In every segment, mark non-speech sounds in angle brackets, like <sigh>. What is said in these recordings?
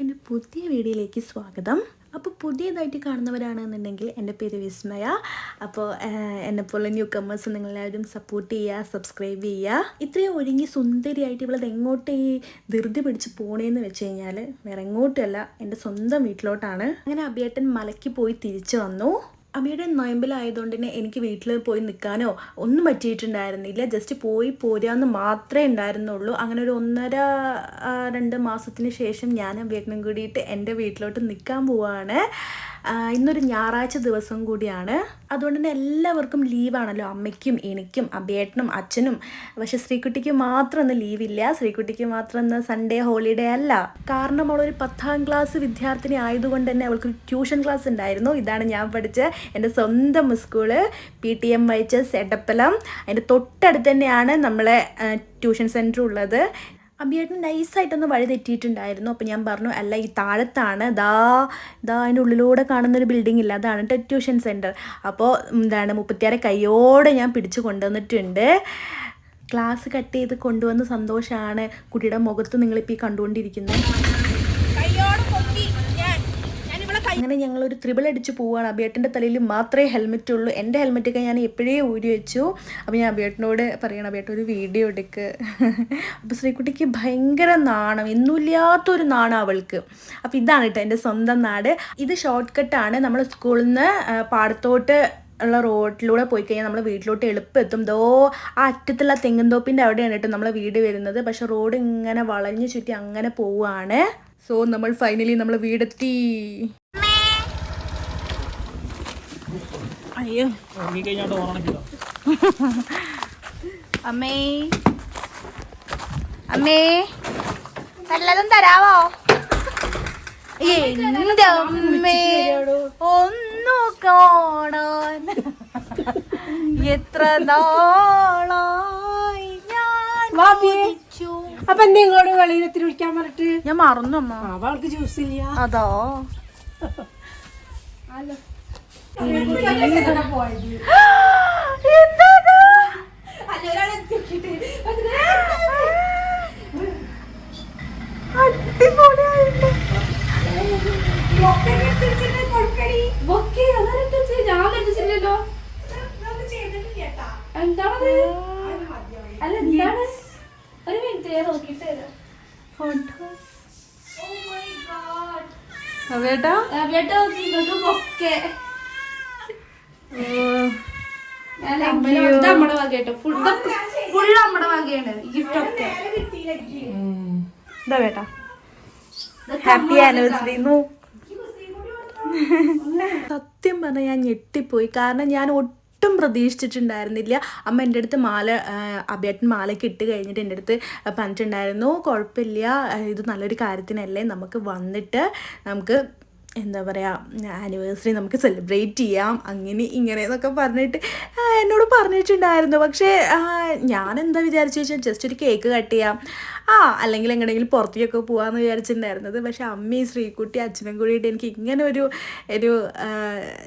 എന്റെ പുതിയ വീഡിയോയിലേക്ക് സ്വാഗതം. അപ്പോൾ പുതിയതായിട്ട് കാണുന്നവരാണെന്നുണ്ടെങ്കിൽ എന്റെ പേര് വിസ്മയ. അപ്പോൾ എന്നെപ്പോലെ ന്യൂ കമ്മേഴ്സ് നിങ്ങളെല്ലാവരും സപ്പോർട്ട് ചെയ്യുക സബ്സ്ക്രൈബ് ചെയ്യുക. ഇത്രയും ഒരുങ്ങി സുന്ദരിയായിട്ട് ഇവളത് എങ്ങോട്ട് ഈ ധൃതി പിടിച്ച് പോണേന്ന് വെച്ച് കഴിഞ്ഞാൽ വേറെ എങ്ങോട്ടല്ല എന്റെ സ്വന്തം വീട്ടിലോട്ടാണ്. അങ്ങനെ അഭിയേട്ടൻ മലയ്ക്ക് പോയി തിരിച്ചു വന്നു. അമ്മയുടെ നൊയമ്പിലായതുകൊണ്ട് തന്നെ എനിക്ക് വീട്ടിൽ പോയി നിൽക്കാനോ ഒന്നും പറ്റിയിട്ടുണ്ടായിരുന്നില്ല. ജസ്റ്റ് പോയി പോരാന്ന് മാത്രമേ ഉണ്ടായിരുന്നുള്ളൂ. അങ്ങനെ ഒരു ഒന്നര രണ്ട് മാസത്തിന് ശേഷം ഞാൻ വീട്ടിനും കൂടിയിട്ട് എന്റെ വീട്ടിലോട്ട് നിൽക്കാൻ പോവാണ്. ഇന്നൊരു ഞായറാഴ്ച ദിവസം കൂടിയാണ്. അതുകൊണ്ട് തന്നെ എല്ലാവർക്കും ലീവാണല്ലോ. അമ്മയ്ക്കും എനിക്കും അബേട്ടനും അച്ഛനും. പക്ഷെ ശ്രീകുട്ടിക്ക് മാത്രം ഇന്ന് ലീവില്ല. ശ്രീകുട്ടിക്ക് മാത്രം ഇന്ന് സൺഡേ ഹോളിഡേ അല്ല. കാരണം അവളൊരു പത്താം ക്ലാസ് വിദ്യാർത്ഥിനി ആയതുകൊണ്ട് തന്നെ അവൾക്ക് ട്യൂഷൻ ക്ലാസ് ഉണ്ടായിരുന്നു. ഇതാണ് ഞാൻ പഠിച്ച എന്റെ സ്വന്തം school P T M Y H S Edappalam. അതിന്റെ തൊട്ടടുത്ത് തന്നെയാണ് നമ്മളെ ട്യൂഷൻ സെന്റർ ഉള്ളത്. അബിയേട്ടൻ നൈസായിട്ടൊന്ന് വഴി തെറ്റിയിട്ടുണ്ടായിരുന്നു. അപ്പോൾ ഞാൻ പറഞ്ഞു അല്ല ഈ താഴത്താണ്. ദാ ദാ അതിന്റെ ഉള്ളിലൂടെ കാണുന്നൊരു ബിൽഡിംഗ് ഇല്ല. അതാണ് ടെ ട്യൂഷൻ സെന്റർ അപ്പോൾ എന്താണ് മുപ്പത്തിയാറ് കൈയോടെ ഞാൻ പിടിച്ചു കൊണ്ടുവന്നിട്ടുണ്ട്. ക്ലാസ് കട്ട് ചെയ്ത് കൊണ്ടുവന്ന സന്തോഷമാണ് കുട്ടിയുടെ മുഖത്ത് നിങ്ങളിപ്പോൾ ഈ കണ്ടുകൊണ്ടിരിക്കുന്നത്. അങ്ങനെ ഞങ്ങളൊരു ത്രിബിൾ അടിച്ച് പോവുകയാണ് അബിയേട്ടന്റെ തലയിൽ മാത്രമേ ഹെൽമെറ്റ് ഉള്ളൂ. എന്റെ ഹെൽമെറ്റൊക്കെ ഞാൻ എപ്പോഴേ ഊരി വെച്ചു. അപ്പോൾ ഞാൻ അബിയേട്ടനോട് പറയണം അബിയേട്ടൻ ഒരു വീഡിയോ എടുക്ക്. അപ്പോൾ ശ്രീകുട്ടിക്ക് ഭയങ്കര നാണം. എന്നുമില്ലാത്തൊരു നാണം അവൾക്ക്. അപ്പോൾ ഇതാണ് കേട്ടോ എന്റെ സ്വന്തം നാട്. ഇത് ഷോർട്ട് കട്ടാണ് നമ്മൾ സ്കൂളിൽ നിന്ന് പാടത്തോട്ട് ഉള്ള റോഡിലൂടെ പോയി കഴിഞ്ഞാൽ നമ്മൾ വീട്ടിലോട്ട് എളുപ്പമെത്തും ദോ ആ അറ്റത്തുള്ള തെങ്ങുംതോപ്പിന്റെ അവിടെയാണ് കേട്ടോ നമ്മളെ വീട് വരുന്നത്. പക്ഷെ റോഡ് ഇങ്ങനെ വളഞ്ഞു ചുറ്റി അങ്ങനെ പോവുകയാണ് സോ നമ്മൾ ഫൈനലി നമ്മൾ വീടെത്തി. അയ്യോ. <laughs> അമ്മേ. അമ്മേ. നല്ലതും തരാവോ? എന്റെ അമ്മേ. ഒന്നു കാണാൻ. <laughs> എത്ര നാളായി ഞാൻ. അപ്പൊ എന്നെ ഇങ്ങോട്ട് വെളിയിലെത്തി വിളിക്കാൻ പറഞ്ഞിട്ട്? ഞാൻ മറന്നു അമ്മ. അവൾക്ക് ജ്യൂസ് ഇല്ല. അതോ. <laughs> അല്ല എന്താണ് ഒരു മിനിറ്റ് നോക്കിട്ട് തരാം അവേട്ടാ നിങ്ങൾക്ക് അമ്മയുടെ ഇത് നമ്മുടെ ഫുൾ ഫുൾ നമ്മുടെ വകയാണ്. ഗിഫ്റ്റ് ഒക്കെ. എന്താ വേട്ടാ ഹാപ്പി ആനിവേഴ്സറി സത്യം പറഞ്ഞാൽ ഞാൻ ഞെട്ടിപ്പോയി. കാരണം ഞാൻ ഒട്ടും പ്രതീക്ഷിച്ചിട്ടുണ്ടായിരുന്നില്ല. അമ്മ എന്റെ അടുത്ത് മാല അഭ്യട്ടൻ മാലയ്ക്ക് ഇട്ട് കഴിഞ്ഞിട്ട് എന്റെ അടുത്ത് പറഞ്ഞിട്ടുണ്ടായിരുന്നു കുഴപ്പമില്ല ഇത് നല്ലൊരു കാര്യത്തിനല്ലേ നമുക്ക് വന്നിട്ട് നമുക്ക് എന്താ പറയുക ആനിവേഴ്സറി നമുക്ക് സെലിബ്രേറ്റ് ചെയ്യാം അങ്ങനെ ഇങ്ങനെ എന്നൊക്കെ പറഞ്ഞിട്ട് എന്നോട് പറഞ്ഞിട്ടുണ്ടായിരുന്നു. പക്ഷേ ഞാൻ എന്താ വിചാരിച്ചു വെച്ചാൽ ജസ്റ്റ് ഒരു കേക്ക് കട്ട് ചെയ്യാം. ആ അല്ലെങ്കിൽ എങ്ങനെയെങ്കിലും പുറത്തേക്കൊക്കെ പോകാമെന്ന് വിചാരിച്ചിട്ടുണ്ടായിരുന്നത്. പക്ഷേ അമ്മയും ശ്രീകുട്ടി അച്ഛനും കൂടിയിട്ട് എനിക്ക് ഇങ്ങനെ ഒരു ഒരു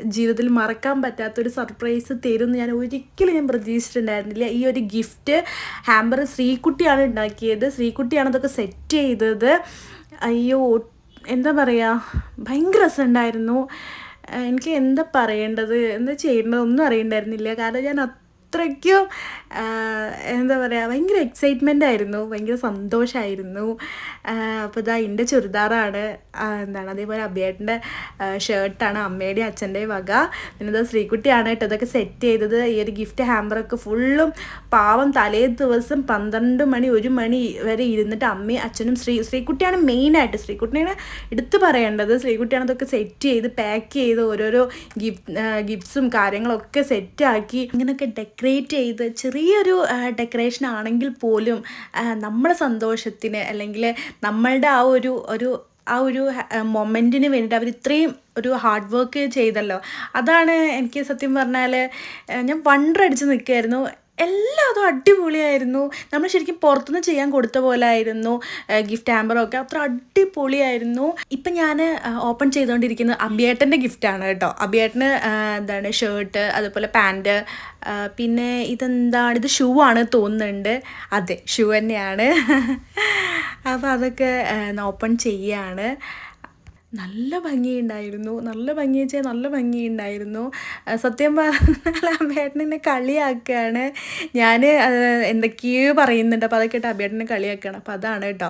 ജീവിതത്തിൽ മറക്കാൻ പറ്റാത്തൊരു സർപ്രൈസ് തരുമെന്ന് ഞാൻ ഒരിക്കലും ഞാൻ പ്രതീക്ഷിച്ചിട്ടുണ്ടായിരുന്നില്ല. ഈ ഒരു ഗിഫ്റ്റ് ഹാമ്പർ ശ്രീകുട്ടിയാണ് ഉണ്ടാക്കിയത്. ശ്രീകുട്ടിയാണ് അതൊക്കെ സെറ്റ് ചെയ്തത്. അയ്യോ എന്താ പറയുക ഭയങ്കര രസമുണ്ടായിരുന്നു. എനിക്ക് എന്താ പറയേണ്ടത്? എന്താ ചെയ്യേണ്ടത്? ഒന്നും അറിയണ്ടായിരുന്നില്ല. കാരണം ഞാൻ അത്രയ്ക്കും എന്താ പറയുക ഭയങ്കര എക്സൈറ്റ്മെന്റ് ആയിരുന്നു ഭയങ്കര സന്തോഷമായിരുന്നു അപ്പോൾ ഇതാ എന്റെ ചുരിദാറാണ് എന്താണ് അതേപോലെ അബിയേട്ടന്റെ ഷർട്ടാണ് അമ്മയുടെയും അച്ഛന്റെയും വക. പിന്നെ ഇതാ ശ്രീകുട്ടിയാണ് കേട്ടോ ഇതൊക്കെ സെറ്റ് ചെയ്തത്. ഈ ഒരു ഗിഫ്റ്റ് ഹാമ്പറൊക്കെ ഫുള്ളും പാവം തലേ ദിവസം പന്ത്രണ്ട് മണി ഒരു മണി വരെ ഇരുന്നിട്ട് അമ്മയും അച്ഛനും ശ്രീ ശ്രീകുട്ടിയാണ് മെയിനായിട്ട് ശ്രീകുട്ടിയാണ് എടുത്തു പറയേണ്ടത്. ശ്രീകുട്ടിയാണ് ഇതൊക്കെ സെറ്റ് ചെയ്ത് പാക്ക് ചെയ്ത് ഓരോരോ ഗിഫ്റ്റ് ഗിഫ്റ്റ്സും കാര്യങ്ങളൊക്കെ സെറ്റാക്കി ഇങ്ങനെയൊക്കെ ഡെക്കറേറ്റ് ചെയ്ത് ചെറിയൊരു ഡെക്കറേഷൻ ആണെങ്കിൽ പോലും നമ്മുടെ സന്തോഷത്തിന് അല്ലെങ്കിൽ നമ്മളുടെ ആ ഒരു ഒരു ആ ഒരു മൊമെന്റിന് വേണ്ടിയിട്ട് അവർ ഇത്രയും ഒരു ഹാർഡ് വർക്ക് ചെയ്തല്ലോ. അതാണ് എനിക്ക് സത്യം പറഞ്ഞാൽ ഞാൻ വണ്ടർ അടിച്ച് നിൽക്കുമായിരുന്നു എല്ലാതും അടിപൊളിയായിരുന്നു. നമ്മൾ ശരിക്കും പുറത്തുനിന്ന് ചെയ്യാൻ കൊടുത്ത പോലെ ആയിരുന്നു ഗിഫ്റ്റ് ആമ്പറൊക്കെ അത്ര അടിപൊളിയായിരുന്നു. ഇപ്പം ഞാൻ ഓപ്പൺ ചെയ്തുകൊണ്ടിരിക്കുന്നത് അബിയേട്ടന്റെ ഗിഫ്റ്റാണ് കേട്ടോ. അബിയേട്ടന് എന്താണ് ഷർട്ട് അതുപോലെ പാന്റ് പിന്നെ ഇതെന്താണ് ഇത് ഷൂ ആണ് തോന്നുന്നുണ്ട്. അതെ ഷൂ തന്നെയാണ്. <laughs> അപ്പോൾ അതൊക്കെ ഓപ്പൺ ചെയ്യാണ്. നല്ല ഭംഗിയുണ്ടായിരുന്നു. നല്ല ഭംഗി വെച്ചാൽ നല്ല ഭംഗിയുണ്ടായിരുന്നു. സത്യം പറഞ്ഞാൽ അഭേട്ടനെ കളിയാക്കുകയാണ്. ഞാൻ എന്തൊക്കെയോ പറയുന്നുണ്ട്. അപ്പോൾ അതൊക്കെ കേട്ട് അബേട്ടനെ കളിയാക്കുകയാണ്. അപ്പോൾ അതാണ് കേട്ടോ.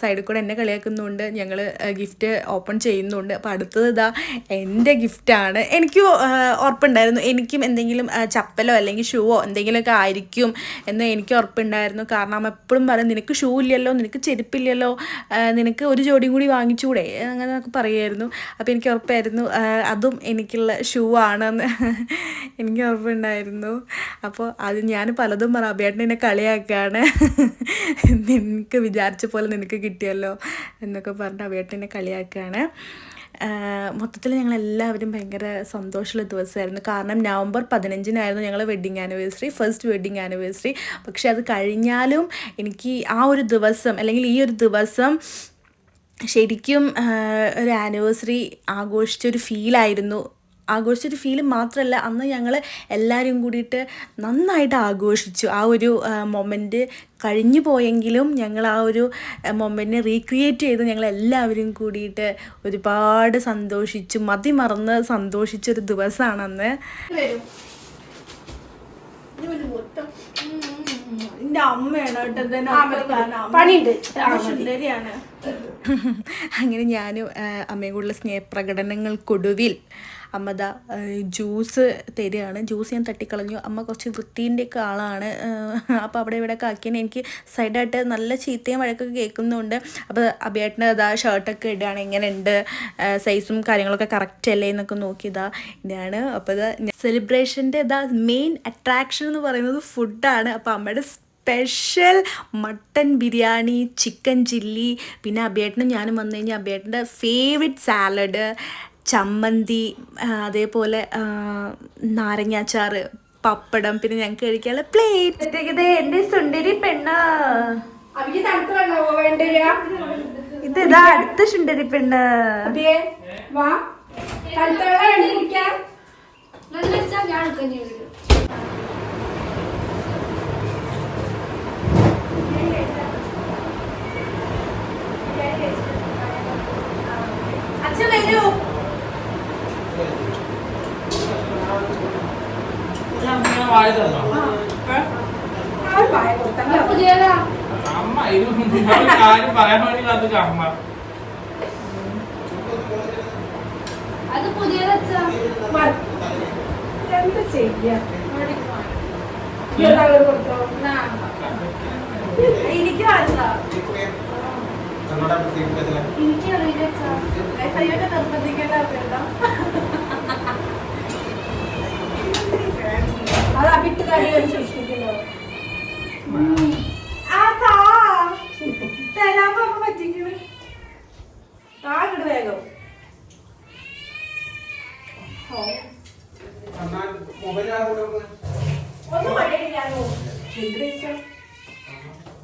സൈഡിൽ കൂടെ എന്നെ കളിയാക്കുന്നുണ്ട്. ഞങ്ങൾ ഗിഫ്റ്റ് ഓപ്പൺ ചെയ്യുന്നുണ്ട്. അപ്പോൾ അടുത്തത് ഇതാ എന്റെ ഗിഫ്റ്റാണ്. എനിക്ക് ഉറപ്പുണ്ടായിരുന്നു. എനിക്കും എന്തെങ്കിലും ചപ്പലോ അല്ലെങ്കിൽ ഷൂവോ എന്തെങ്കിലുമൊക്കെ ആയിരിക്കും എന്ന് എനിക്ക് ഉറപ്പുണ്ടായിരുന്നു. കാരണം എപ്പോഴും പറയും നിനക്ക് ഷൂ ഇല്ലല്ലോ നിനക്ക് ചെരുപ്പില്ലല്ലോ നിനക്ക് ഒരു ജോഡിയും കൂടി വാങ്ങിച്ചുകൂടെ അങ്ങനെ ഒക്കെ പറയുമായിരുന്നു അപ്പോൾ എനിക്ക് ഉറപ്പായിരുന്നു അതും എനിക്കുള്ള ഷൂ ആണെന്ന് എനിക്ക് ഉറപ്പുണ്ടായിരുന്നു. അപ്പോൾ അത് ഞാൻ പലതും പറ അഭിയാട്ടൻ എന്നെ കളിയാക്കുകയാണ്. നിനക്ക് വിചാരിച്ച പോലെ നിനക്ക് കിട്ടിയല്ലോ എന്നൊക്കെ പറഞ്ഞിട്ട് അഭിയാട്ടൻ എന്നെ കളിയാക്കുകയാണ്. മൊത്തത്തിൽ ഞങ്ങൾ എല്ലാവരും ഭയങ്കര സന്തോഷമുള്ള ദിവസമായിരുന്നു. കാരണം നവംബർ പതിനഞ്ചിനായിരുന്നു ഞങ്ങൾ wedding anniversary first wedding anniversary പക്ഷേ അത് കഴിഞ്ഞാലും എനിക്ക് ആ ഒരു ദിവസം അല്ലെങ്കിൽ ഈ ഒരു ദിവസം ശരിക്കും ഒരു ആനിവേഴ്സറി ആഘോഷിച്ചൊരു ഫീലായിരുന്നു ആഘോഷിച്ചൊരു ഫീൽ മാത്രമല്ല അന്ന് ഞങ്ങൾ എല്ലാവരും കൂടിയിട്ട് നന്നായിട്ട് ആഘോഷിച്ചു. ആ ഒരു മൊമെന്റ് കഴിഞ്ഞു പോയെങ്കിലും ഞങ്ങൾ ആ ഒരു മൊമെന്റിനെ റീക്രിയേറ്റ് ചെയ്ത് ഞങ്ങൾ എല്ലാവരും കൂടിയിട്ട് ഒരുപാട് സന്തോഷിച്ചു. മതി മറന്ന് സന്തോഷിച്ചൊരു ദിവസമാണ് അന്ന് പണിയുണ്ട്. സുന്ദരിയാണ്. <laughs> അങ്ങനെ ആ, അമ്മയും കൂടുതൽ സ്നേഹപ്രകടനങ്ങൾക്കൊടുവിൽ അമ്മത ജ്യൂസ് തരികയാണ്. ജ്യൂസ് ഞാൻ തട്ടിക്കളഞ്ഞു. അമ്മ കുറച്ച് വൃത്തിന്റെയൊക്കെ ആളാണ്. അപ്പോൾ അവിടെ ഇവിടെ ഒക്കെ ആക്കിയാണ് എനിക്ക് സൈഡായിട്ട് നല്ല ചീത്തയും വഴക്കൊക്കെ കേൾക്കുന്നുണ്ട്. അപ്പോൾ അഭിയേട്ടന് അതാ ഷർട്ടൊക്കെ ഇടുകയാണ്. എങ്ങനെയുണ്ട്? സൈസും കാര്യങ്ങളൊക്കെ കറക്റ്റ് അല്ലേ എന്നൊക്കെ നോക്കിയതാ ഇതാണ് അപ്പോൾ ഇത് സെലിബ്രേഷന്റെ ഇതാ മെയിൻ അട്രാക്ഷൻ എന്ന് പറയുന്നത് ഫുഡാണ് അപ്പോൾ അമ്മയുടെ special mutton biryani chicken chilli പിന്നെ അബേട്ടനും ഞാനും വന്നു കഴിഞ്ഞാൽ അബേട്ടന്റെ ഫേവറേറ്റ് സാലഡ് ചമ്മന്തി അതേപോലെ നാരങ്ങാച്ചാർ നാരങ്ങാച്ചാറ് പപ്പടം പിന്നെ ഞങ്ങൾക്ക് കഴിക്കാനുള്ള പ്ലേറ്റ് എന്റെ സുണ്ടരി പെണ്ണ. ഇത് ഇതാ അടുത്ത സുണ്ടരി പെണ്ണ്. ഞാൻ അച്ഛൻ വരൂ അമ്മ ഇത് കാര്യം പറയാൻ വേണ്ടിയില്ലാത്ത അമ്മ. അത് പുതിയതച്ചാ എന്താ ചെയ്യാ? എനിക്ക് വേണ്ട താ. ഇങ്ങട് വേഗം. ഒന്ന് മഴയില്ലാലോ.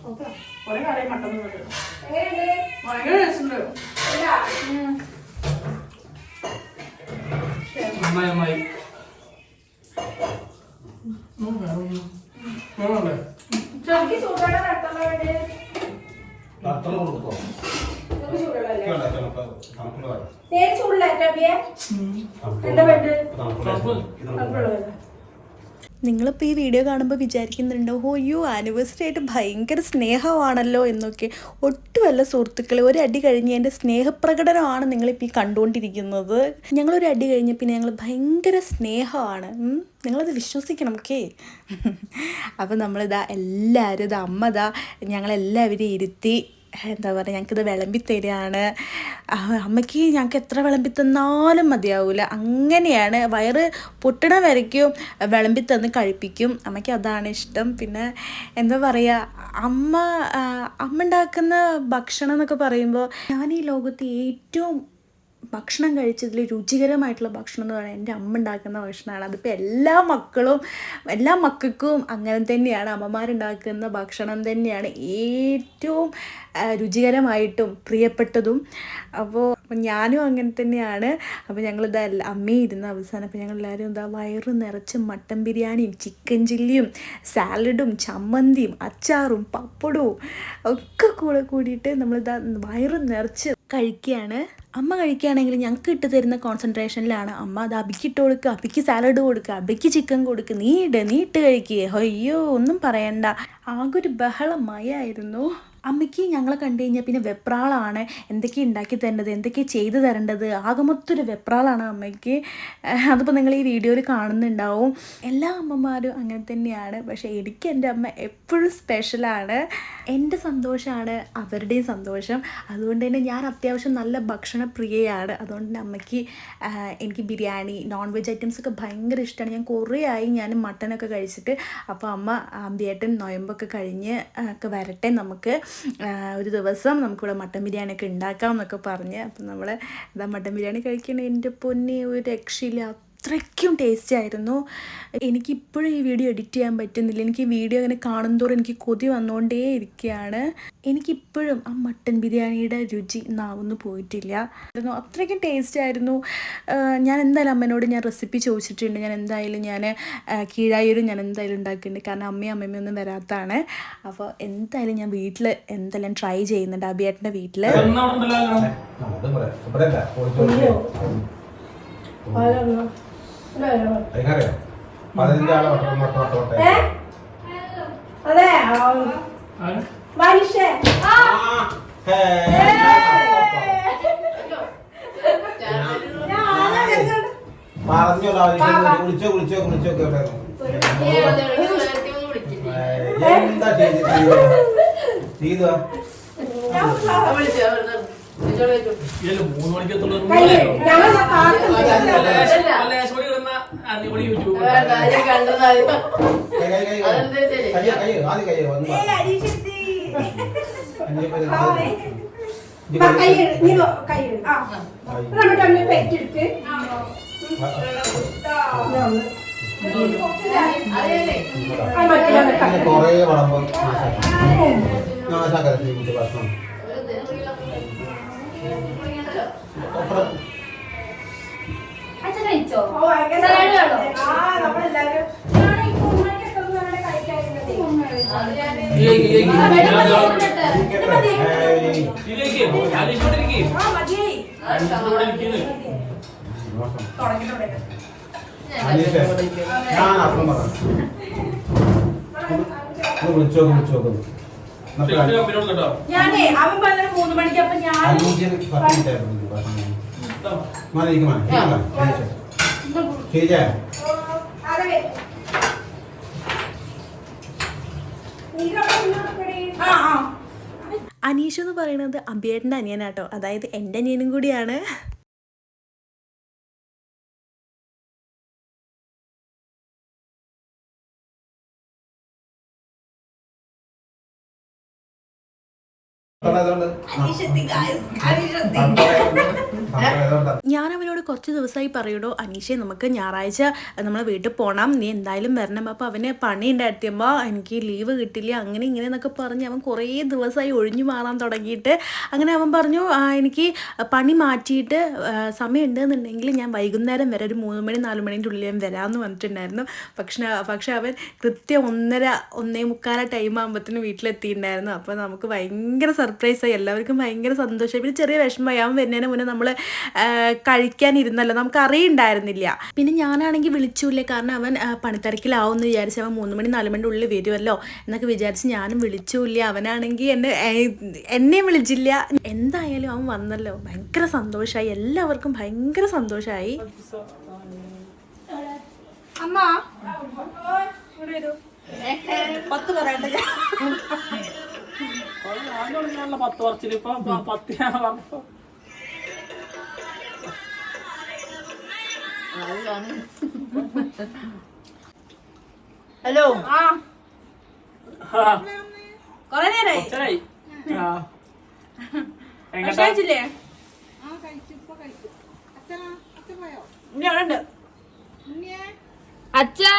കാലം മട്ടൻ തിന്നിട്ട്. ഭയങ്കര രസമുണ്ട് അമ്മായി അമ്മായി വേണമല്ലേ നിങ്ങളിപ്പോൾ ഈ വീഡിയോ കാണുമ്പോൾ വിചാരിക്കുന്നുണ്ടോ ഓ യു ആനിവേഴ്സറി ആയിട്ട് ഭയങ്കര സ്നേഹമാണല്ലോ എന്നൊക്കെ. ഒട്ടുമല്ല സുഹൃത്തുക്കളെ ഒരു അടി കഴിഞ്ഞ് എന്റെ സ്നേഹപ്രകടനമാണ് നിങ്ങളിപ്പോൾ ഈ കണ്ടുകൊണ്ടിരിക്കുന്നത്. ഞങ്ങളൊരു അടി കഴിഞ്ഞ് പിന്നെ ഞങ്ങൾ ഭയങ്കര സ്നേഹമാണ്. നിങ്ങളത് വിശ്വസിക്കണം ഓക്കെ? <laughs> അപ്പോൾ നമ്മളിതാ എല്ലാവരും ഇതാ അമ്മ ഇതാ ഞങ്ങളെല്ലാവരും ഇരുത്തി എന്താ പറയുക ഞങ്ങൾക്കിത് വിളമ്പി തരികയാണ്. അമ്മയ്ക്ക് ഞങ്ങൾക്ക് എത്ര വിളമ്പി തന്നാലും മതിയാവില്ല അങ്ങനെയാണ് വയറ് പൊട്ടണ വരയ്ക്കും വിളമ്പി തന്ന് കഴിപ്പിക്കും. അമ്മയ്ക്ക് അതാണ് ഇഷ്ടം. പിന്നെ എന്താ പറയുക അമ്മ അമ്മ ഉണ്ടാക്കുന്ന ഭക്ഷണം എന്നൊക്കെ പറയുമ്പോൾ ഞാൻ ഈ ലോകത്ത് ഏറ്റവും ഭക്ഷണം കഴിച്ചതിൽ രുചികരമായിട്ടുള്ള ഭക്ഷണം എന്ന് പറയുന്നത് എന്റെ അമ്മ ഉണ്ടാക്കുന്ന ഭക്ഷണമാണ്. അതിപ്പോൾ എല്ലാ മക്കളും എല്ലാ മക്കൾക്കും അങ്ങനെ തന്നെയാണ്. അമ്മമാരുണ്ടാക്കുന്ന ഭക്ഷണം തന്നെയാണ് ഏറ്റവും രുചികരമായിട്ടും പ്രിയപ്പെട്ടതും. അപ്പോൾ ഞാനും അങ്ങനെ തന്നെയാണ്. അപ്പോൾ ഞങ്ങളിതാ അമ്മയും ഇരുന്ന അവസാനം അപ്പോൾ ഞങ്ങളെല്ലാവരും എന്താ വയറ് നിറച്ച് മട്ടൻ ബിരിയാണിയും ചിക്കൻ ചില്ലിയും സാലഡും ചമ്മന്തിയും അച്ചാറും പപ്പടവും ഒക്കെ കൂടെ കൂടിയിട്ട് നമ്മളിതാ വയറ് നിറച്ച് കഴിക്കുകയാണ്. അമ്മ കഴിക്കുകയാണെങ്കിൽ ഞങ്ങൾക്ക് ഇട്ട് തരുന്ന കോൺസെൻട്രേഷനിലാണ് അമ്മ അത് അബിക്ക് ഇട്ട് കൊടുക്കുക അബിക്ക് സാലഡ് കൊടുക്കുക അബിക്ക് ചിക്കൻ കൊടുക്കുക. നീ ഇട് നീ ഇട്ട് അയ്യോ ഒന്നും പറയണ്ട. ആകൊരു ഒരു ബഹളമയായിരുന്നു അമ്മയ്ക്ക് ഞങ്ങളെ കണ്ടു കഴിഞ്ഞാൽ പിന്നെ വെപ്രാളാണ്. എന്തൊക്കെ ഉണ്ടാക്കി തരേണ്ടത്? എന്തൊക്കെ ചെയ്തു തരേണ്ടത്? ആകെ മൊത്തം വെപ്രാളാണ് അമ്മയ്ക്ക്. അതിപ്പോൾ നിങ്ങൾ ഈ വീഡിയോയിൽ കാണുന്നുണ്ടാവും. എല്ലാ അമ്മമാരും അങ്ങനെ തന്നെയാണ്. പക്ഷേ എനിക്ക് എന്റെ അമ്മ എപ്പോഴും സ്പെഷ്യലാണ്. എന്റെ സന്തോഷമാണ് അവരുടെയും സന്തോഷം. അതുകൊണ്ട് തന്നെ ഞാൻ അത്യാവശ്യം നല്ല ഭക്ഷണ പ്രിയയാണ് അതുകൊണ്ട് തന്നെ അമ്മയ്ക്ക് എനിക്ക് ബിരിയാണി നോൺ വെജ് ഐറ്റംസ് ഒക്കെ ഭയങ്കര ഇഷ്ടമാണ് ഞാൻ കുറേ ആയി ഞാൻ മട്ടനൊക്കെ കഴിച്ചിട്ട്. അപ്പോൾ അമ്മ ആമ്പിയേട്ടൻ നൊയമ്പൊക്കെ കഴിഞ്ഞ് ഒക്കെ വരട്ടെ നമുക്ക്. ഒരു ദിവസം നമുക്കിവിടെ മട്ടൻ ബിരിയാണി ഒക്കെ ഉണ്ടാക്കാം എന്നൊക്കെ പറഞ്ഞ്. അപ്പം നമ്മൾ ഇതാ മട്ടൻ ബിരിയാണി കഴിക്കണേ. എന്റെ പൊന്നെ ഒരു രക്ഷയില്ല. അത്രയ്ക്കും ടേസ്റ്റ് ആയിരുന്നു. എനിക്കിപ്പോഴും ഈ വീഡിയോ എഡിറ്റ് ചെയ്യാൻ പറ്റുന്നില്ല. എനിക്ക് ഈ വീഡിയോ അങ്ങനെ കാണുന്തോറും എനിക്ക് കൊതി വന്നുകൊണ്ടേ ഇരിക്കുകയാണ് എനിക്കിപ്പോഴും ആ മട്ടൻ ബിരിയാണിയുടെ രുചി നാവൊന്നും പോയിട്ടില്ല. ആയിരുന്നു. അത്രയ്ക്കും ടേസ്റ്റ് ആയിരുന്നു. ഞാൻ എന്തായാലും അമ്മേനോട് ഞാൻ റെസിപ്പി ചോദിച്ചിട്ടുണ്ട്. ഞാൻ എന്തായാലും ഞാൻ കീഴായൂരും ഞാൻ എന്തായാലും ഉണ്ടാക്കിയിട്ടുണ്ട്. കാരണം അമ്മയും അമ്മയും ഒന്നും വരാത്താണ് അപ്പോൾ എന്തായാലും ഞാൻ വീട്ടിൽ എന്തായാലും ട്രൈ ചെയ്യുന്നുണ്ട് അബിയേട്ടന്റെ വീട്ടിൽ പറയാം. അതിനറിയാം. പതിനഞ്ച് ആളെ വട്ടം വട്ടം വട്ടം വട്ടം. അതെ? മനുഷ്യ ആ, ഹേ. പറഞ്ഞോ ആവശ്യം വിളിച്ചോ വിളിച്ചോ വിളിച്ചോ കേട്ടോ. എന്താ ചെയ്ത്? ചെയ്തോ? മൂന്ന് മണിക്ക് തമ്മിൽ പെറ്റെടുത്ത് കൊറേ വളമ്പോ നാശാക്കാരെ ചെയ്തിട്ട് ഭക്ഷണം. കഴിച്ചോ? സലാഡ് വേണോ? ഞാനേ അവൻ പറഞ്ഞ മൂന്ന് മണിക്ക് അപ്പൊ ഞാൻ അനീഷിന് है അനീഷ് എന്ന് പറയുന്നത് അബിയേട്ടന്റെ അനിയനാട്ടോ. അതായത് എന്റെ അനിയനും കൂടിയാണ്. ഞാൻ അവനോട് കുറച്ച് ദിവസമായി പറയടോ അനീഷെ നമുക്ക് ഞായറാഴ്ച നമ്മളെ വീട്ടിൽ പോകണം നീ എന്തായാലും വരണം അപ്പോൾ അവന് പണി ഉണ്ടായിരുത്തിയപ്പോൾ എനിക്ക് ലീവ് കിട്ടില്ല അങ്ങനെ ഇങ്ങനെ എന്നൊക്കെ പറഞ്ഞ് അവൻ കുറേ ദിവസമായി ഒഴിഞ്ഞു മാറാൻ തുടങ്ങിയിട്ട് അങ്ങനെ അവൻ പറഞ്ഞു എനിക്ക് പണി മാറ്റിയിട്ട് സമയം ഉണ്ടെന്നുണ്ടെങ്കിൽ ഞാൻ വൈകുന്നേരം വരെ ഒരു മൂന്ന് മണി നാല് മണീന്റെ ഉള്ളിൽ ഞാൻ വരാമെന്ന് പറഞ്ഞിട്ടുണ്ടായിരുന്നു പക്ഷേ പക്ഷേ അവൻ കൃത്യം ഒന്നര ഒന്നേ മുക്കാല ടൈം ആകുമ്പോഴത്തേനും വീട്ടിലെത്തിയിട്ടുണ്ടായിരുന്നു അപ്പോൾ നമുക്ക് ഭയങ്കര സർപ്രൈസായി എല്ലാവർക്കും ഭയങ്കര സന്തോഷമായി പിന്നെ ചെറിയ വിഷമമായി. അവൻ വരുന്നതിന് മുന്നേ നമ്മൾ കഴിക്കാനിരുന്നല്ലോ. നമുക്ക് അറിയുണ്ടായിരുന്നില്ല. പിന്നെ ഞാനാണെങ്കിൽ വിളിച്ചില്ല? കാരണം അവൻ പണിത്തിരക്കിലാവും എന്ന് വിചാരിച്ച് അവൻ മൂന്ന് മണി നാല് മണിന്റെ ഉള്ളിൽ വരുമല്ലോ എന്നൊക്കെ വിചാരിച്ച് ഞാനും വിളിച്ചില്ല. അവനാണെങ്കിൽ എന്നെ എന്നെയും വിളിച്ചില്ല. എന്തായാലും അവൻ വന്നല്ലോ. ഭയങ്കര സന്തോഷമായി എല്ലാവർക്കും ഭയങ്കര സന്തോഷമായി അമ്മ. പത്ത് പറയട്ടെ. <laughs> തുടങ്ങിയാണല്ലോ പത്ത് വർഷത്തിൽ ഇപ്പൊ പത്ത് ഞാൻ പറഞ്ഞു ഹലോ. ആ. കൊറേ നേരായി? കഴിച്ചില്ലേ അച്ഛാ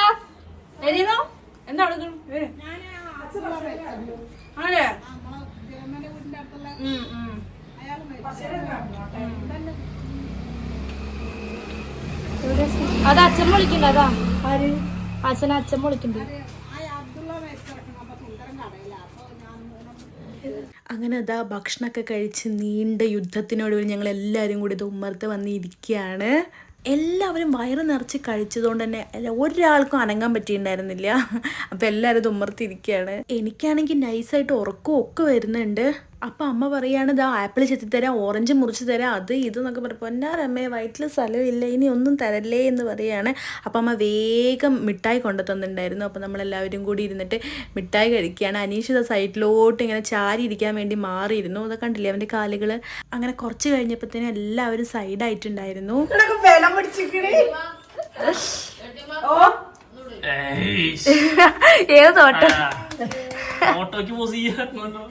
അത് അച്ഛൻ വിളിക്കണ്ട അതാ. അച്ഛൻ അച്ഛൻ വിളിക്കണ്ട. അങ്ങനെ അതാ ഭക്ഷണമൊക്കെ കഴിച്ച് നീണ്ട യുദ്ധത്തിനൊടുവിൽ ഞങ്ങൾ എല്ലാവരും കൂടി ഇത് ഉമ്മർത്ത് വന്ന് ഇരിക്കുകയാണ് എല്ലാവരും വയറ് നിറച്ച് കഴിച്ചതുകൊണ്ട് തന്നെ ഒരാൾക്കും അനങ്ങാൻ പറ്റിയിട്ടുണ്ടായിരുന്നില്ല. അപ്പോൾ എല്ലാവരും ഇത് ഉമ്മർത്തിരിക്കുകയാണ് എനിക്കാണെങ്കിൽ നൈസായിട്ട് ഉറക്കവും ഒക്കെ വരുന്നുണ്ട്. അപ്പോൾ അമ്മ പറയാണ് ഇതാ ആപ്പിൾ ചെത്തി തരാം ഓറഞ്ച് മുറിച്ച് തരാം അത് ഇത് എന്നൊക്കെ പറഞ്ഞു. പൊന്നാരമ്മേ വയറ്റിൽ സ്ഥലമില്ല ഇനി ഒന്നും തരല്ലേ എന്ന് പറയാണ്. അപ്പം അമ്മ വേഗം മിഠായി കൊണ്ടു തന്നിട്ടുണ്ടായിരുന്നു അപ്പോൾ നമ്മളെല്ലാവരും കൂടി ഇരുന്നിട്ട് മിഠായി കഴിക്കുകയാണ്. അനീഷ് ദ സൈഡിലോട്ട് ഇങ്ങനെ ചാരി ഇരിക്കാൻ വേണ്ടി മാറിയിരുന്നു. അതൊക്കെ കണ്ടില്ലേ അവന്റെ കാലുകൾ അങ്ങനെ കുറച്ച് കഴിഞ്ഞപ്പോഴത്തേനും എല്ലാവരും സൈഡായിട്ടുണ്ടായിരുന്നു. ഏത് തോട്ടം? ഓട്ടോക്ക് പോസ് ചെയ്യാറുണ്ടോ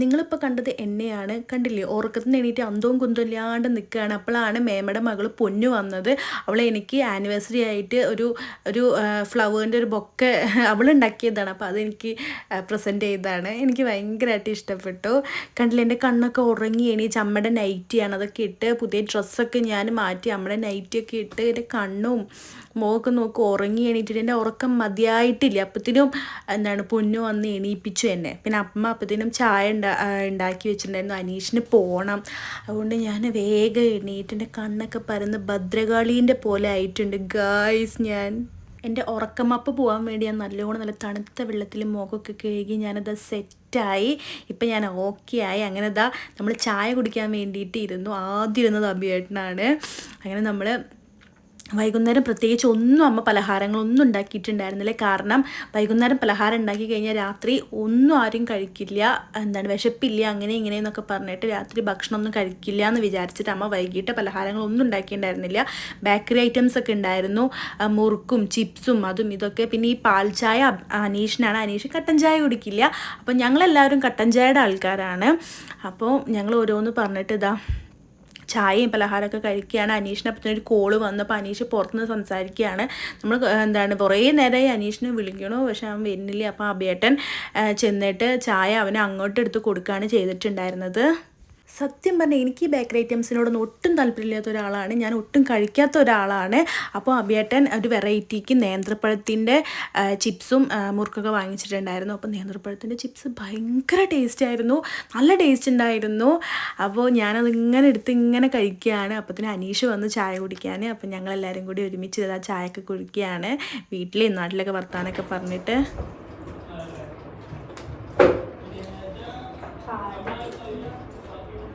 നിങ്ങളിപ്പോൾ കണ്ടത് എന്നെയാണ്. കണ്ടില്ലേ? ഉറക്കത്തിന് എണീറ്റ് അന്തവും കുന്തവും നിൽക്കുകയാണ് അപ്പോഴാണ് മേമയുടെ മകൾ പൊന്നു വന്നത്. അവൾ എനിക്ക് ആനിവേഴ്സറി ആയിട്ട് ഒരു ഒരു ഫ്ലവേറിന്റെ ഒരു ബൊക്കെ അവൾ ഉണ്ടാക്കിയതാണ്. അപ്പോൾ അതെനിക്ക് പ്രസന്റ് ചെയ്തതാണ്. എനിക്ക് ഭയങ്കരമായിട്ട് ഇഷ്ടപ്പെട്ടു. കണ്ടില്ലേ? എന്റെ കണ്ണൊക്കെ ഉറങ്ങി എണീച്ച് അമ്മയുടെ നൈറ്റിയാണ് അതൊക്കെ ഇട്ട് പുതിയ ഡ്രസ്സൊക്കെ ഞാൻ മാറ്റി അമ്മയുടെ നൈറ്റിയൊക്കെ ഇട്ട് എന്റെ കണ്ണും മുഖമൊക്കെ നോക്കി ഉറങ്ങി എണീറ്റിട്ട് എന്റെ ഉറക്കം മതിയായിട്ടില്ല. അപ്പത്തിനും എന്താണ് പൊന്നു വന്ന് എണീപ്പിച്ചു എന്നെ. പിന്നെ അമ്മ അപ്പത്തിനും ചായ ഉണ്ടാ ഉണ്ടാക്കി വെച്ചിട്ടുണ്ടായിരുന്നു. അനീഷിന് പോകണം അതുകൊണ്ട് ഞാൻ വേഗം എണീറ്റ് എന്റെ കണ്ണൊക്കെ പരന്ന് ഭദ്രകാളീന്റെ പോലെ ആയിട്ടുണ്ട്. ഗായ്സ് ഞാൻ എന്റെ ഉറക്കമപ്പ് പോകാൻ വേണ്ടി ഞാൻ നല്ലോണം നല്ല തണുത്ത വെള്ളത്തിൽ മുഖമൊക്കെ കഴുകി ഞാനത് സെറ്റായി. ഇപ്പം ഞാൻ ഓക്കെ ആയി. അങ്ങനെ ഇതാ നമ്മൾ ചായ കുടിക്കാൻ വേണ്ടിയിട്ട് ഇരുന്നു. ആദ്യം ഇരുന്നത് അഭിയേട്ടനാണ്. അങ്ങനെ നമ്മൾ വൈകുന്നേരം പ്രത്യേകിച്ച് ഒന്നും അമ്മ പലഹാരങ്ങളൊന്നും ഉണ്ടാക്കിയിട്ടുണ്ടായിരുന്നില്ല. കാരണം വൈകുന്നേരം പലഹാരം ഉണ്ടാക്കി കഴിഞ്ഞാൽ രാത്രി ഒന്നും ആരും കഴിക്കില്ല. എന്താണ് വിശപ്പില്ല അങ്ങനെ ഇങ്ങനെ എന്നൊക്കെ പറഞ്ഞിട്ട് രാത്രി ഭക്ഷണമൊന്നും കഴിക്കില്ല എന്ന് വിചാരിച്ചിട്ട് അമ്മ വൈകിട്ട് പലഹാരങ്ങളൊന്നും ഉണ്ടാക്കിയിട്ടുണ്ടായിരുന്നില്ല. ബേക്കറി ഐറ്റംസ് ഒക്കെ ഉണ്ടായിരുന്നു. മുറുക്കും ചിപ്സും അതും ഇതൊക്കെ. പിന്നെ ഈ പാൽ ചായ അനീഷിനാണ്. അനീഷ് കട്ടൻ ചായ കുടിക്കില്ല. അപ്പോൾ ഞങ്ങളെല്ലാവരും കട്ടൻ ചായയുടെ ആൾക്കാരാണ്. അപ്പോൾ ഞങ്ങൾ ഓരോന്ന് പറഞ്ഞിട്ട് ഇതാ ചായയും പലഹാരമൊക്കെ കഴിക്കുകയാണ്. അനീഷിനെ പറ്റുന്ന ഒരു കോൾ വന്നപ്പോൾ അനീഷ് പുറത്തുനിന്ന് സംസാരിക്കുകയാണ്. നമ്മൾ എന്താണ് കുറേ നേരമായി അനീഷിനെ വിളിക്കണു. പക്ഷെ അവൻ വരുന്നില്ല. അപ്പോൾ അബേട്ടൻ ചെന്നിട്ട് ചായ അവനെ അങ്ങോട്ട് എടുത്ത് കൊടുക്കുകയാണ് ചെയ്തിട്ടുണ്ടായിരുന്നത്. സത്യം പറഞ്ഞാൽ എനിക്ക് ബേക്കറി ഐറ്റംസിനോടൊന്നും ഒട്ടും താല്പര്യമില്ലാത്ത ഒരാളാണ്. ഞാൻ ഒട്ടും കഴിക്കാത്ത ഒരാളാണ്. അപ്പോൾ അബിയേട്ടൻ ഒരു വെറൈറ്റിക്ക് നേന്ത്രപ്പഴത്തിന്റെ ചിപ്സും മുറുക്കൊക്കെ വാങ്ങിച്ചിട്ടുണ്ടായിരുന്നു. അപ്പോൾ നേന്ത്രപ്പഴത്തിന്റെ ചിപ്സ് ഭയങ്കര ടേസ്റ്റ് ആയിരുന്നു നല്ല ടേസ്റ്റ് ഉണ്ടായിരുന്നു. അപ്പോൾ ഞാനത് ഇങ്ങനെ എടുത്ത് ഇങ്ങനെ കഴിക്കുകയാണ്. അപ്പത്തിന് അനീഷ് വന്ന് ചായ കുടിക്കാൻ അപ്പോൾ ഞങ്ങളെല്ലാവരും കൂടി ഒരുമിച്ച് ആ ചായയൊക്കെ കുടിക്കുകയാണ്. വീട്ടിലെയും നാട്ടിലൊക്കെ വർത്താനൊക്കെ പറഞ്ഞിട്ട്.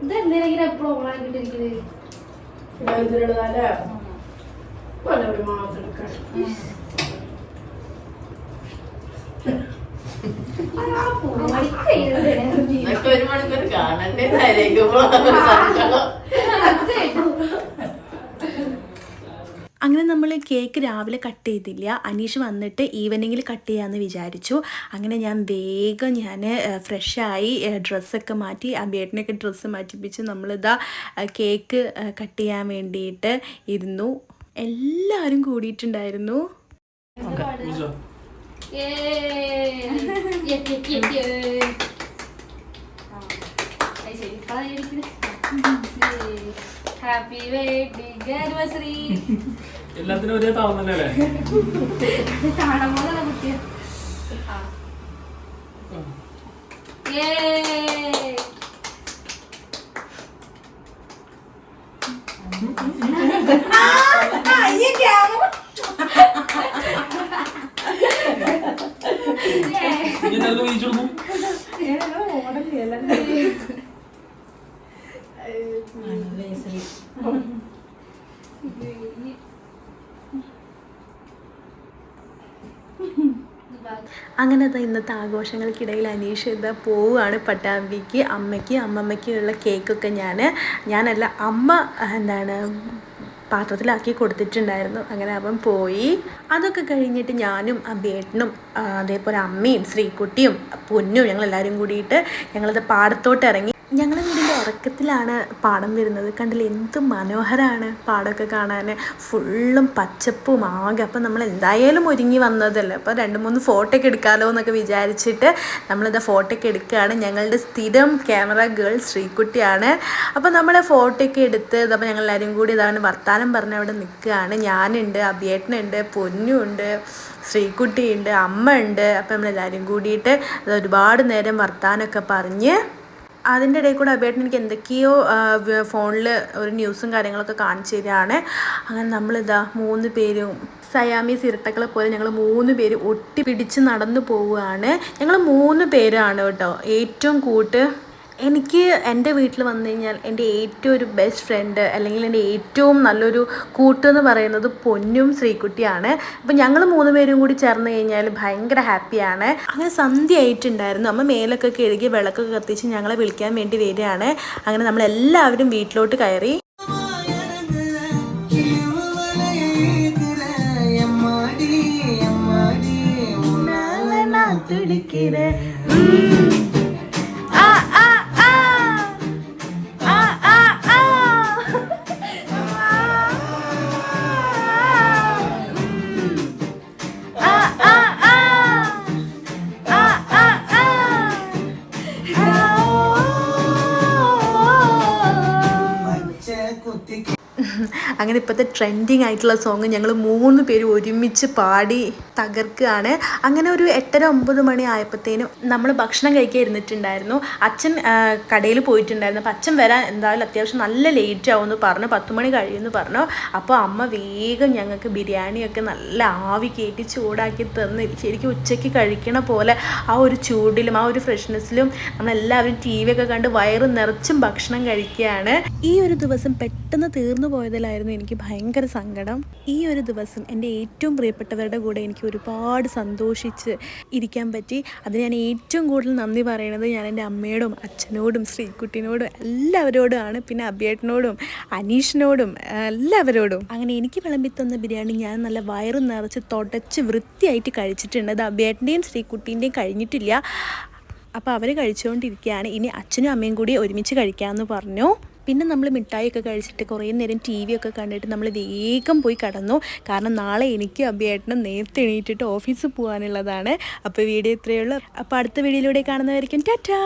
ഇത് എന്തിനാ എപ്പോഴും ഓണാക്കിട്ടിരിക്കുന്നത് എന്നിട്ട് ഒരു മണിക്കൂർ കാണണ്ടേ അങ്ങനെ നമ്മൾ കേക്ക് രാവിലെ കട്ട് ചെയ്തില്ല. അനീഷ് വന്നിട്ട് ഈവനിങ്ങിൽ കട്ട് ചെയ്യാമെന്ന് വിചാരിച്ചു. അങ്ങനെ ഞാൻ വേഗം ഞാൻ ഫ്രഷായി ഡ്രസ്സൊക്കെ മാറ്റി ആ ബേട്ടിനൊക്കെ ഡ്രസ്സ് മാറ്റിപ്പിച്ച് നമ്മളിതാ കേക്ക് കട്ട് ചെയ്യാൻ വേണ്ടിയിട്ട് ഇരുന്നു. എല്ലാവരും കൂടിയിട്ടുണ്ടായിരുന്നു. ഹാപ്പി വെഡിങ് ആനിവേഴ്സറി എല്ലാത്തിനും ഒരേ താവുന്നല്ലേ കാണാൻ പോലെ കുട്ടിയ? ഇനി എന്തെങ്കിലും വീതിച്ചു അങ്ങനെ ഇന്നത്തെ ആഘോഷങ്ങൾക്കിടയിൽ അനീഷ് ഇതാ പോവുകയാണ് പട്ടാമ്പിക്ക്. അമ്മയ്ക്ക് അമ്മമ്മയ്ക്കുള്ള കേക്കൊക്കെ ഞാൻ ഞാനല്ല അമ്മ എന്താണ് പാത്രത്തിലാക്കി കൊടുത്തിട്ടുണ്ടായിരുന്നു. അങ്ങനെ അവൻ പോയി. അതൊക്കെ കഴിഞ്ഞിട്ട് ഞാനും അബേട്ടനും ബേട്ടനും അതേപോലെ അമ്മയും ശ്രീകുട്ടിയും പൊന്നും ഞങ്ങളെല്ലാവരും കൂടിയിട്ട് ഞങ്ങളത് പാടത്തോട്ട് ഇറങ്ങി. ഞങ്ങളുടെ വീടിന്റെ ഉറക്കത്തിലാണ് പാടം വരുന്നത്. കണ്ടില്ല എന്ത് മനോഹരമാണ് പാടമൊക്കെ കാണാൻ ഫുള്ളും പച്ചപ്പും ആകെ. അപ്പം നമ്മൾ എന്തായാലും ഒരുങ്ങി വന്നതല്ലേ. അപ്പോൾ രണ്ട് മൂന്ന് ഫോട്ടോ ഒക്കെ എടുക്കാമല്ലോ എന്നൊക്കെ വിചാരിച്ചിട്ട് നമ്മളിത് ഫോട്ടോ ഒക്കെ എടുക്കുകയാണ്. ഞങ്ങളുടെ സ്ഥിരം ക്യാമറ ഗേൾ ശ്രീകുട്ടിയാണ്. അപ്പോൾ നമ്മൾ ഫോട്ടോ ഒക്കെ എടുത്ത് അപ്പോൾ ഞങ്ങൾ എല്ലാവരും കൂടി ഇതാണ് വർത്താനം പറഞ്ഞ് അവിടെ നിൽക്കുകയാണ്. ഞാനുണ്ട് അഭിയേട്ടനുണ്ട് പൊന്നുണ്ട് ശ്രീകുട്ടിയുണ്ട് അമ്മ ഉണ്ട് അപ്പോൾ നമ്മളെല്ലാവരും കൂടിയിട്ട് അത് ഒരുപാട് നേരം വർത്താനമൊക്കെ പറഞ്ഞ് അതിന്റെ ഇടയിൽ കൂടെ അബേട്ടൻ എനിക്ക് എന്തൊക്കെയോ ഫോണിൽ ഒരു ന്യൂസും കാര്യങ്ങളൊക്കെ കാണിച്ചു തരികയാണ്. അങ്ങനെ നമ്മളിതാ മൂന്ന് പേരും സയാമീസ് ഇരട്ടകളെ പോലെ ഞങ്ങൾ മൂന്ന് പേര് ഒട്ടി പിടിച്ച് നടന്നു പോവുകയാണ്. ഞങ്ങൾ മൂന്ന് പേരാണ് കേട്ടോ. ഏറ്റവും കൂട്ട് എനിക്ക് എന്റെ വീട്ടിൽ വന്നു കഴിഞ്ഞാൽ എന്റെ ഏറ്റവും ഒരു ബെസ്റ്റ് ഫ്രണ്ട് അല്ലെങ്കിൽ എന്റെ ഏറ്റവും നല്ലൊരു കൂട്ടെന്ന് പറയുന്നത് പൊന്നും ശ്രീകുട്ടിയാണ്. അപ്പം ഞങ്ങൾ മൂന്ന് പേരും കൂടി ചേർന്ന് കഴിഞ്ഞാൽ ഭയങ്കര ഹാപ്പിയാണ് അങ്ങനെ സന്ധ്യ ആയിട്ടുണ്ടായിരുന്നു. അമ്മ മേലൊക്കെ കഴുകി വിളക്കൊക്കെ കത്തിച്ച് ഞങ്ങളെ വിളിക്കാൻ വേണ്ടി വരികയാണ്. അങ്ങനെ നമ്മളെല്ലാവരും വീട്ടിലോട്ട് കയറി. അങ്ങനെ ഇപ്പോഴത്തെ ട്രെൻഡിങ് ആയിട്ടുള്ള സോങ് ഞങ്ങൾ മൂന്ന് പേര് ഒരുമിച്ച് പാടി തകർക്കുകയാണ്. അങ്ങനെ ഒരു എട്ടര ഒമ്പത് മണി ആയപ്പോഴത്തേനും നമ്മൾ ഭക്ഷണം കഴിക്കാൻ ഇരുന്നിട്ടുണ്ടായിരുന്നു. അച്ഛൻ കടയിൽ പോയിട്ടുണ്ടായിരുന്നു. അപ്പം അച്ഛൻ വരാൻ എന്തായാലും അത്യാവശ്യം നല്ല ലേറ്റ് ആവുമെന്ന് പറഞ്ഞു. പത്ത് മണി കഴിയുമെന്ന് പറഞ്ഞു. അപ്പോൾ അമ്മ വേഗം ഞങ്ങൾക്ക് ബിരിയാണിയൊക്കെ നല്ല ആവി കയറ്റി ചൂടാക്കി തന്ന്. ശരിക്കും ഉച്ചയ്ക്ക് കഴിക്കണ പോലെ ആ ഒരു ചൂടിലും ആ ഒരു ഫ്രഷ്നെസ്സിലും നമ്മളെല്ലാവരും ടി വി ഒക്കെ കണ്ട് വയറ് നിറച്ചും ഭക്ഷണം കഴിക്കുകയാണ്. ഈ ഒരു ദിവസം പെട്ടെന്ന് തീർന്നു പോയതിലായിരുന്നു എനിക്ക് ഭയങ്കര സങ്കടം. ഈ ഒരു ദിവസം എന്റെ ഏറ്റവും പ്രിയപ്പെട്ടവരുടെ കൂടെ എനിക്ക് ഒരുപാട് സന്തോഷിച്ച് ഇരിക്കാൻ പറ്റി. അത് ഞാൻ ഏറ്റവും കൂടുതൽ നന്ദി പറയണത് ഞാൻ എന്റെ അമ്മയോടും അച്ഛനോടും ശ്രീകുട്ടിനോടും എല്ലാവരോടുമാണ് പിന്നെ അബിയേട്ടനോടും അനീഷിനോടും എല്ലാവരോടും. അങ്ങനെ എനിക്ക് വിളമ്പി തന്ന ബിരിയാണി ഞാൻ നല്ല വയറ് നിറച്ച് തുടച്ച് വൃത്തിയായിട്ട് കഴിച്ചിട്ടുണ്ട് അത് അബിയേട്ടന്റെയും ശ്രീകുട്ടീന്റെയും കഴിഞ്ഞിട്ടില്ല. അപ്പോൾ അവർ കഴിച്ചുകൊണ്ടിരിക്കുകയാണ്. ഇനി അച്ഛനും അമ്മയും കൂടി ഒരുമിച്ച് കഴിക്കാമെന്ന് പറഞ്ഞു. പിന്നെ നമ്മൾ മിഠായിയൊക്കെ കഴിച്ചിട്ട് കുറേ നേരം ടി വി ഒക്കെ കണ്ടിട്ട് നമ്മൾ വേഗം പോയി കടന്നു. കാരണം നാളെ എനിക്ക് അഭിയേട്ടനും നേരത്തെ എണീറ്റിട്ട് ഓഫീസിൽ പോകാനുള്ളതാണ്. അപ്പോൾ വീഡിയോ ഇത്രയേ ഉള്ളൂ. അപ്പോൾ അടുത്ത വീഡിയോയിലൂടെ കാണുന്നവരിക്കും ടാറ്റാ!